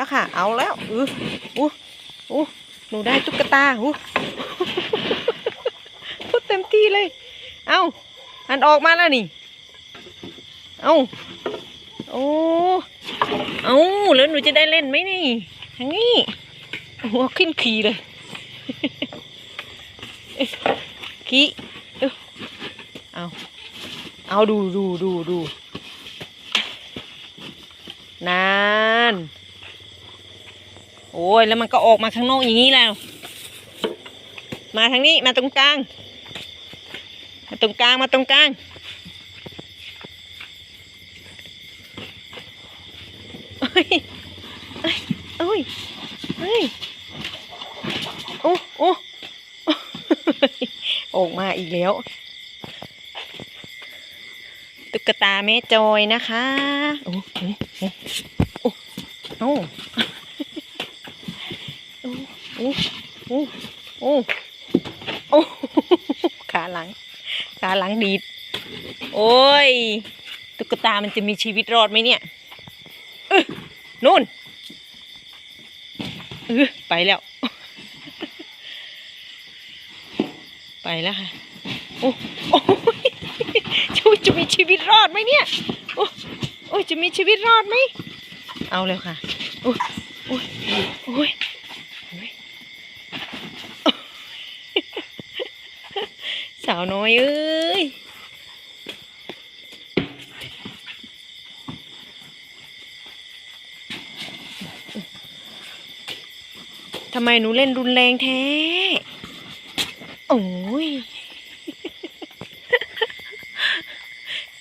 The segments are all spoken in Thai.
แล้วค่ะ เอาแล้วอืออู้อู้หนูได้ตุ๊กตาอู้พูดเต็มที่เลย เอาอันออกมาแล้วนี่ เอาโอ้เอาแล้วหนูจะได้เล่นไหมนี่ทางนี้หัวขึ้นขี่เลยขี่เอ้าเอาเอาดูดูดูดูนาน โอ้ยแล้วมันก็ออกมาข้างนอกอย่างนี้แล้ว มาทางนี้มาตรงกลาง มาตรงกลางมาตรงกลางเอ้ยเอ้ยเอ้ยโอ้โอ้ออกมาอีกแล้ว ตุ๊กตาแม่จอยนะคะ โอ้โอ้โอ้ โอ้โอ้โอ้โอ้โอ้โอ้ขาหลัง ขาหลังดีด โอ้ย ตุ๊กตามันจะมีชีวิตรอดไหมเนี่ยเออนู่นเออไปแล้ว ไปแล้วค่ะ โอ้โอ้ยจะจะมีชีวิตรอดไหมเนี่ย โอ้โอ้ยจะมีชีวิตรอดไหม เอาแล้วค่ะ โอ้ยโอ้ยโอ้ยโอ้ยสาวน้อยเอ้ยทำไมหนูเล่นรุนแรงแท้ โอ้ย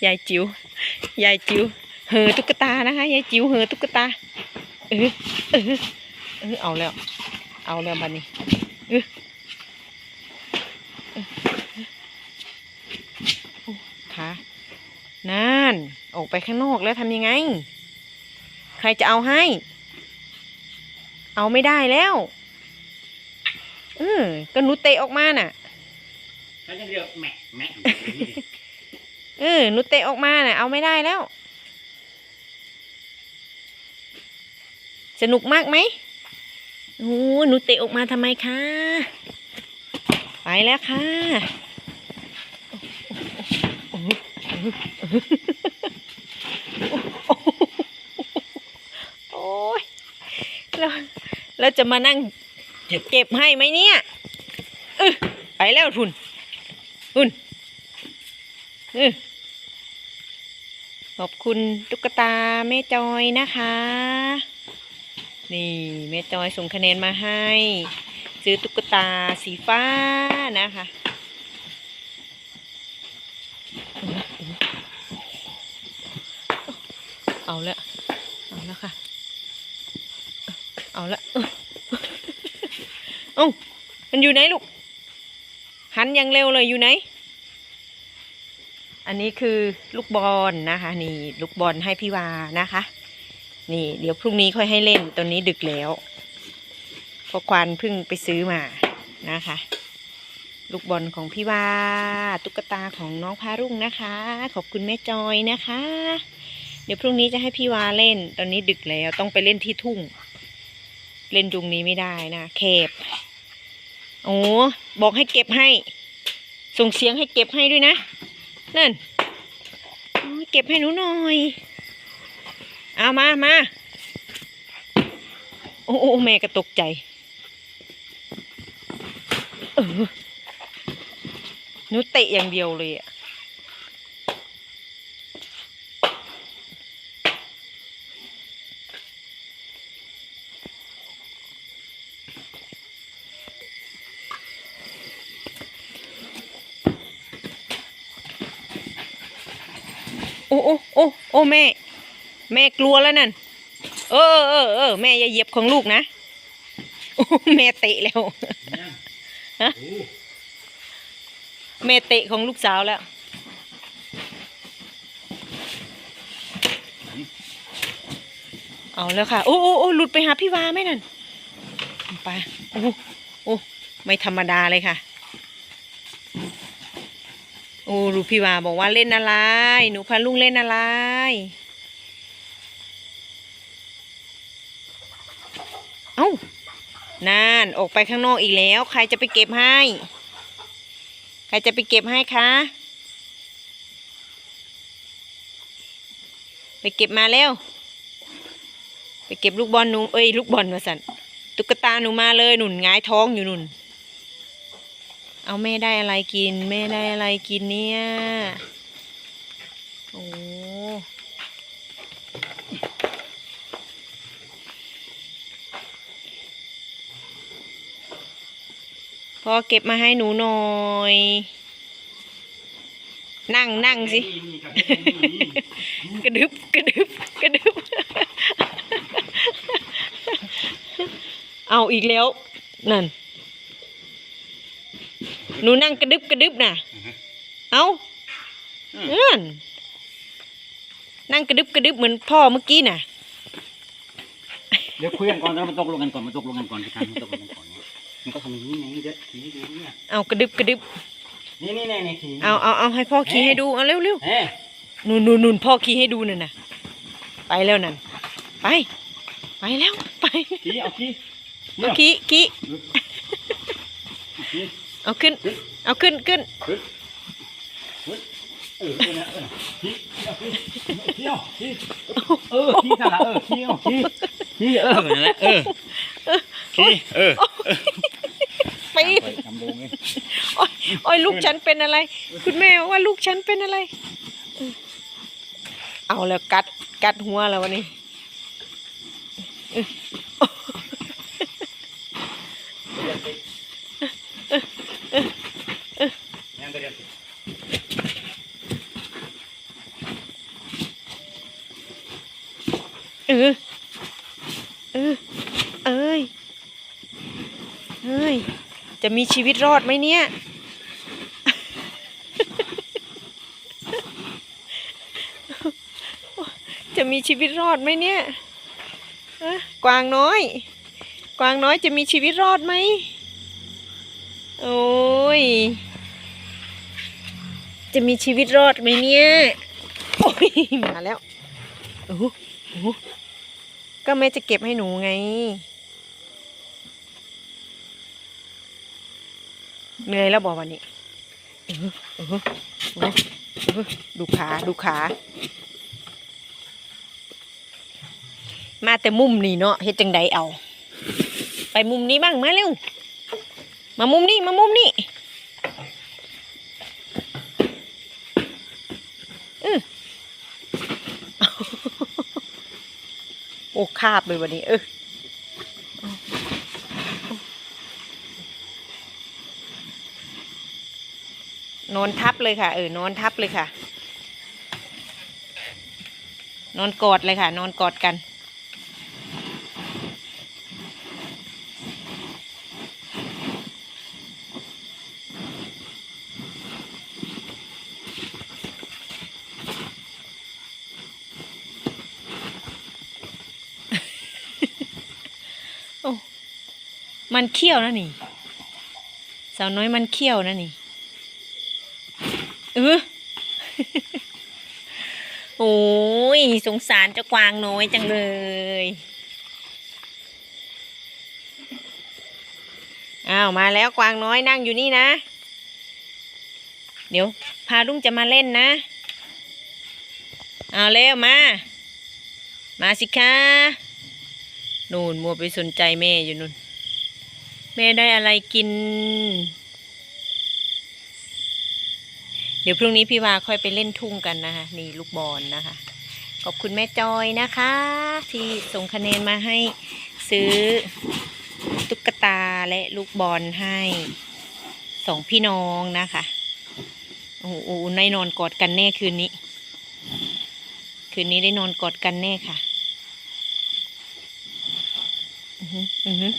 ยายจิ๋ว ยายจิ๋ว เหอตุ๊กตานะคะ ยายจิ๋วเหอตุ๊กตา เออ เออ เออ เอาแล้ว เอาแล้วบัดนี้ เอออโอ้ขานั่น ออกไปข้างนอกแล้วทำยังไง ใครจะเอาให้ เอาไม่ได้แล้วเออก็หนูเตะออกมาน่ะเขาจะเรียกแหมะแหมะเออหนูเตะออกมาน่ะ เอาไม่ได้แล้ว สนุกมากไหมโอ้หนูเตะออกมาทำไมคะ ไปแล้วค่ะโอ้ยแล้ว แล้วจะมานั่งเก็บให้ไหมเนี่ยเออไปแล้วทุนทุนเออขอบคุณตุ๊กตาแม่จอยนะคะ นี่แม่จอยส่งคะแนนมาให้ ซื้อตุ๊กตาสีฟ้านะคะเอาละเอาละค่ะ เอาละเอ้ามันอยู่ไหนลูก หันอยังเร็วเลยอยู่ไหน อันนี้คือลูกบอลนะคะ นี่ลูกบอลให้พี่วานะคะ นี่ เดี๋ยวพรุ่งนี้ค่อยให้เล่นตอนนี้ดึกแล้วพราควานเพิ่งไปซื้อมานะคะ ลูกบอลของพี่วาตุ๊กตาของน้องพารุ่งนะคะ ขอบคุณแม่จอยนะคะ เดี๋ยวพรุ่งนี้จะให้พี่วาเล่น ตอนนี้ดึกแล้วต้องไปเล่นที่ทุ่ง เล่นตรงนี้ไม่ได้นะแคบโอ้บอกให้เก็บให้ ส่งเสียงให้เก็บให้ด้วยนะนั่นเก็บให้หนูหน่อย เอามามาโอ้โอ้แม่ก็ตกใจหนูเตะอย่างเดียวเลยอะ โอ้โอ้โอ้โอ้แม่ แม่กลัวแล้วนั่น เออเออเออแม่อย่าเหยียบของลูกนะโอ้แม่เตะแล้วฮะแม่เตะของลูกสาวแล้วเอาแล้วค่ะ โอ้โอ้โอ้หลุดไปหาพี่วาไหมนั่นไปโอ้โอ้ไม่ธรรมดาเลยค่ะ โอ้รูพี่วาบอกว่าเล่นอะไร หนูพาลุงเล่นอะไร เอ้านานออกไปข้างนอกอีกแล้ว ใครจะไปเก็บให้ ใครจะไปเก็บให้คะไปเก็บมาแล้ว ไปเก็บลูกบอลหนูเอ้ยลูกบอลมาสันตุ๊กตาหนูมาเลยหนุนงายท้องอยู่หนุน เอาแม่ได้อะไรกิน แม่ได้อะไรกินเนี่ย โอ้พอเก็บมาให้หนูหน่อย นั่งนั่งสิ กระดึบกระดึบกระดึบ เอาอีกแล้ว นั่น หนูนั่งกระดึบกระดึบน่ะ เอานั่นนั่งกระดึบกระดึบเหมือนพ่อเมื่อกี้น่ะ เดี๋ยวคุยกันก่อนแล้วมาตกลงกันก่อนมาตกลงกันก่อนที่ทางมาตกลงกันก่อนเนี่ยมันก็ทำอย่างนี้ไงเดี๋ยวทีให้ดูเนี่ยเอากระดึบกระดึบนี่นี่นี่นี่ทีเอาเอาเอาให้พ่อขี่ให้ดูเอาเร็วเร็วเฮ้ยนู่นนู่นนู่นพ่อขี่ให้ดูนั่นน่ะ ไปแล้วนั่นไป ไปแล้วไปทีเอาทีเอาขี่ขี่ที เอาขึ้น เอาขึ้นขึ้นเฮ้ยเออเนี่ยเออทีเอาทีทีเอาทีเออทีสั่นละเออทีเอาทีทีเออนั่นแหละเออทีเออปไปทำโอ้ยลูกฉันเป็นอะไร คุณแม่ว่าลูกฉันเป็นอะไร เอาแล้วกัดกัดหัวแล้ววันนี้ เนี่ยเดี๋ยว เออเออ เอ้ยเอ้ย จะมีชีวิตรอดไหมเนี่ย จะมีชีวิตรอดไหมเนี่ยกวางน้อย กวางน้อยจะมีชีวิตรอดไหม โอ้ย จะมีชีวิตรอดไหมเนี่ย โอ้ย มาแล้ว โอ้หโอ้โห ก็แม่จะเก็บให้หนูไง เหนื่อยแล้วบอกวันนี้ดูขาดูขา มาแต่มุมนี่เนาะเฮ็ดจังใดเอา ไปมุมนี้บ้างมาเร็ว มามุมนี้มามุมนี้ โอ้คาบเลยวันนี้ เออนอนทับเลยค่ะ เออนอนทับเลยค่ะ นอนกอดเลยค่ะ นอนกอดกัน มันเขี้ยวนะนี่สาวน้อยมันเขี้ยวนะนี่เออโอ้ยสงสารเจ้ากวางน้อยจังเลยอ้าวมาแล้วกวางน้อยนั่งอยู่นี่นะ เดี๋ยวพาลุงจะมาเล่นนะเอาเร็วมา มาสิคะนู่นมัวไปสนใจแม่อยู่นู่น ม่ได้อะไรกิน เดี๋ยวพรุ่งนี้พี่วาค่อยไปเล่นทุ่งกันนะคะ นี่ลูกบอลนะคะ ขอบคุณแม่จอยนะคะ ที่ส่งคะแนนมาให้ซื้อตุ๊กตาและลูกบอลให้สองพี่น้องนะคะ โอ้โหได้นอนกอดกันแน่คืนนี้ คืนนี้ได้นอนกอดกันแน่ค่ะ อือหืออือ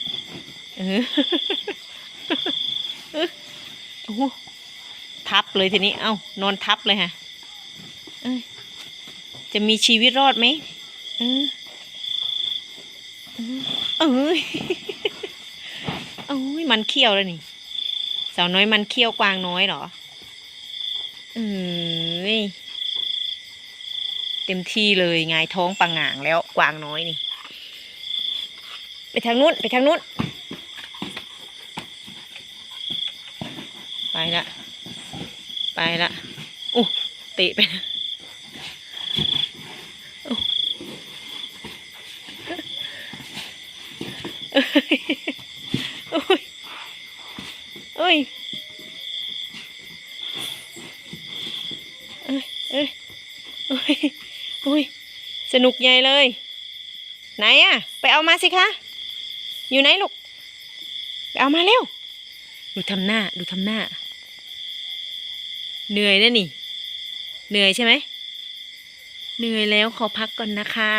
หืออโอ้โหทับเลยทีนี้ เอ้านอนทับเลยค่ะจะมีชีวิตรอดไหมเออเออเอ้ยเอ้ย มันเขี้ยวแล้วนี่สาวน้อยมันเขี้ยวกวางน้อยเหรอเอ้ยเต็มที่เลยไงท้องปังหางแล้วกวางน้อยนี่ ไปทางนู้น ไปทางนู้น ไปละ ไปละอู้ตะไปนะอู้เอ้ยเอ้ยเอ้ยเอ้ยเอ้ยเอ้ย สนุกใหญ่เลย ไหนอะไปเอามาสิคะ อยู่ไหนลูก ไปเอามาเร็ว ดูทำหน้า ดูทำหน้า เหนื่อยนะนี่ เหนื่อยใช่ไหม เหนื่อยแล้วขอพักก่อนนะคะ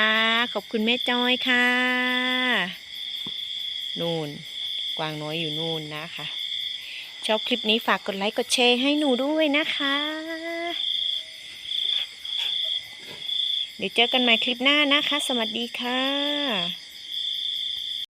ขอบคุณแม่จอยค่ะ นู่น กวางน้อยอยู่นู่นนะคะ ชอบคลิปนี้ฝากกดไลค์กดแชร์ให้หนูด้วยนะคะ เดี๋ยวเจอกันใหม่คลิปหน้านะคะ สวัสดีค่ะ